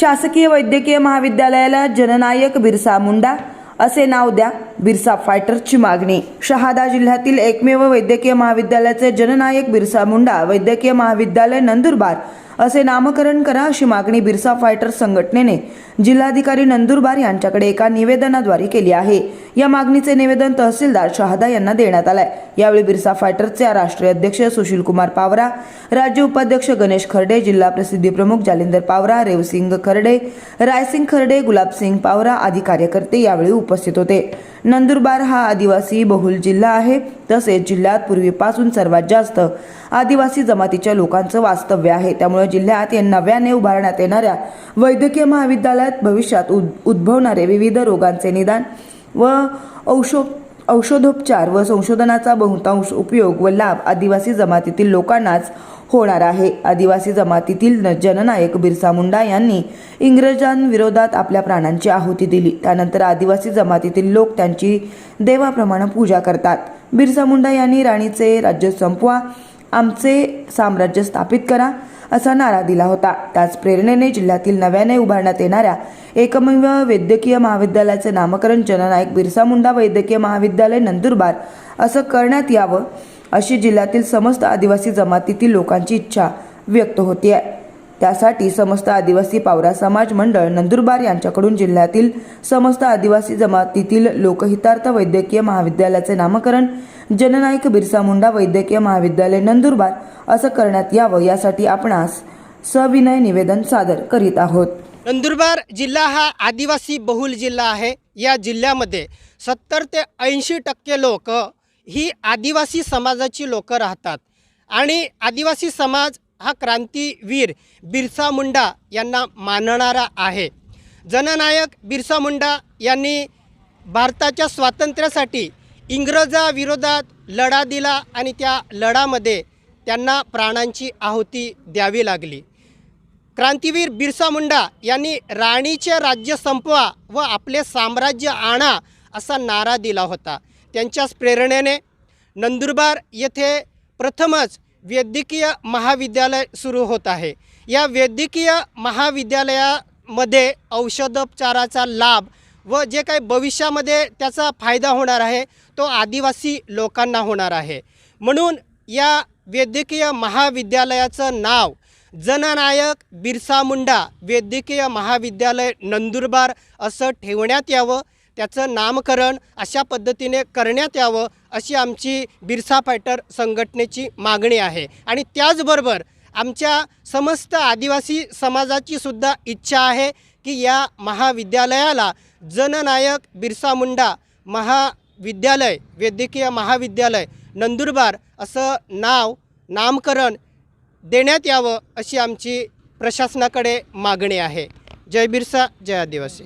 शासकीय वैद्यकीय महाविद्यालयाला जननायक बिरसा मुंडा असे नाव द्या बिरसा फायटरची मागणी. शहादा जिल्ह्यातील एकमेव वैद्यकीय महाविद्यालयाचे जननायक बिरसा मुंडा वैद्यकीय महाविद्यालय नंदुरबार असे नामकरण करा अशी मागणी बिरसा फायटर संघटनेने जिल्हाधिकारी नंदुरबार यांच्याकडे एका निवेदनाद्वारे केली आहे. या मागणीचे निवेदन तहसीलदार शहादा यांना देण्यात आलंय. यावेळी बिरसा फायटर्सचे राष्ट्रीय अध्यक्ष सुशील कुमार पावरा राज्य उपाध्यक्ष गणेश खर्डे जिल्हा प्रसिद्धी प्रमुख जालिंदर पावरा रेवसिंग खर्डे रायसिंग खर्डे गुलाबसिंग पावरा आदी कार्यकर्ते यावेळी उपस्थित होते. नंदुरबार हा आदिवासी बहुल जिल्हा आहे. तसेच जिल्ह्यात पूर्वीपासून सर्वात जास्त आदिवासी जमातीच्या लोकांचं वास्तव्य आहे. त्यामुळे जिल्ह्यात या नव्याने उभारण्यात येणाऱ्या वैद्यकीय महाविद्यालयात भविष्यात उद उद्भवणारे विविध रोगांचे निदान व औषध औषधोपचार व संशोधनाचा बहुतांश उपयोग व लाभ आदिवासी जमातीतील लोकांनाच होणार आहे. आदिवासी जमातीतील जननायक बिरसा मुंडा यांनी इंग्रजांविरोधात आपल्या प्राणांची आहुती दिली. त्यानंतर आदिवासी जमातीतील लोक त्यांची देवाप्रमाणे पूजा करतात. बिरसा मुंडा यांनी राणीचे राज्य संपवा आमचे साम्राज्य स्थापित करा असा नारा दिला होता. त्याच प्रेरणेने जिल्ह्यातील नव्याने उभारण्यात येणाऱ्या एकमेव वैद्यकीय महाविद्यालयाचे नामकरण जननायक बिरसा मुंडा वैद्यकीय महाविद्यालय नंदुरबार असं करण्यात यावं अशी जिल्ह्यातील समस्त आदिवासी जमातीतील लोकांची इच्छा व्यक्त होती त्यासाठी समस्त आदिवासी पावरा समाज मंडळ नंदुरबार यांच्याकडून जिल्ह्यातील समस्त आदिवासी जमातीतील लोकहितार्थ वैद्यकीय महाविद्यालयाचे नामकरण जननायक बिरसा मुंडा वैद्यकीय महाविद्यालय नंदुरबार असं करण्यात यावं यासाठी आपणास सविनय निवेदन सादर करीत आहोत. नंदुरबार जिल्हा हा आदिवासी बहुल जिल्हा आहे. या जिल्ह्यामध्ये सत्तर ते ऐंशी टक्के लोक ही आदिवासी समाजाची लोकं राहतात. आणि आदिवासी समाज हा क्रांतीवीर बिरसा मुंडा यांना मानणारा आहे. जननायक बिरसा मुंडा यांनी भारताच्या स्वातंत्र्यासाठी इंग्रजाविरोधात लढा दिला आणि त्या लढामध्ये त्यांना प्राणांची आहुती द्यावी लागली. क्रांतीवीर बिरसा मुंडा यांनी राणीचे राज्य संपवा व आपले साम्राज्य आणा असा नारा दिला होता. त्यांच्याच प्रेरणेने नंदुरबार येथे प्रथमच वैद्यकीय महाविद्यालय सुरू होत आहे. या वैद्यकीय महाविद्यालयामध्ये औषधोपचाराचा लाभ व जे काही भविष्यामध्ये त्याचा फायदा होणार आहे तो आदिवासी लोकांना होणार आहे. म्हणून या वैद्यकीय महाविद्यालयाचं नाव जननायक बिरसा मुंडा वैद्यकीय महाविद्यालय नंदुरबार असं ठेवण्यात यावं. त्याचं नामकरण अशा पद्धतीने करण्यात यावं अशी आमची बिरसा फायटर संघटनेची मागणी आहे. आणि त्याचबरोबर आमच्या समस्त आदिवासी समाजाची सुद्धा इच्छा आहे की या महाविद्यालयाला जननायक बिरसा मुंडा महाविद्यालय वैद्यकीय महाविद्यालय नंदुरबार असं नाव नामकरण देण्यात यावं अशी आमची प्रशासनाकडे मागणी आहे. जय बिरसा जय आदिवासी.